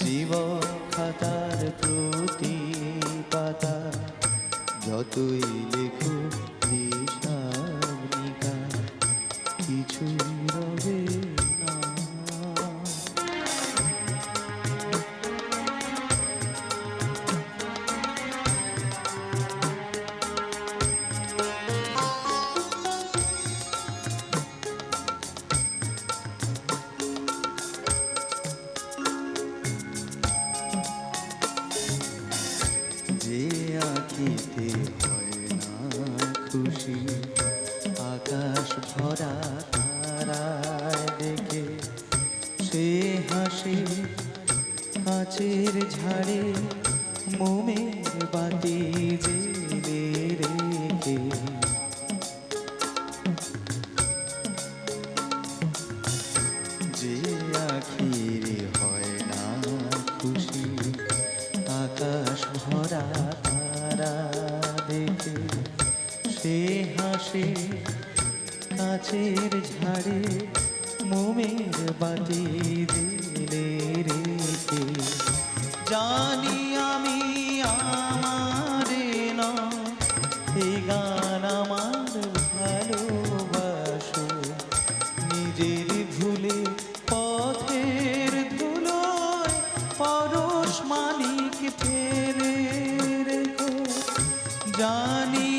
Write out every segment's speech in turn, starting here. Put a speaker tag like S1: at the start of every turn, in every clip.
S1: জীবন খাতার প্রতি পাতা যতই লেখু হিসাব নিকাশ কিছুই রবে আঁকিতে হয় না খুশি। আকাশ ভরা তারায় দেখে সে হাসি। কাচের ঝাড়ে মোমের বাতি জেলে রেখে। যে হয় না খুশি। আকাশ ভরা তারা দেখে সে হাসে, কাছের ঝাড়ে মোমের বাতি দিলে রেখে। জানি আমি আমারে না এই গান আমার ভালোবাসো। নিজের ভুলে পথের ধুলোয় পরশ মালিক রেখো জানি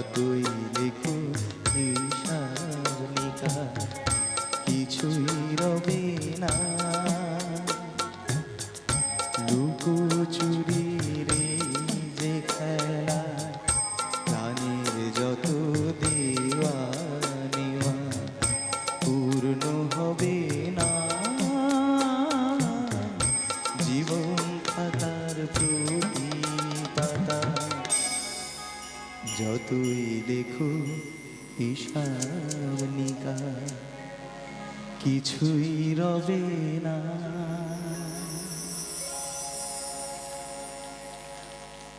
S1: যতই লেখো নিকাশ কিছুই রবে না। লুকোচুরি রে যে খেলা যত দেওয়া নেওয়া পূর্ণ হবে না। জীবন খাতার প্রতি পাতা যতই দেখো হিসাব নিকা কিছুই রবে না।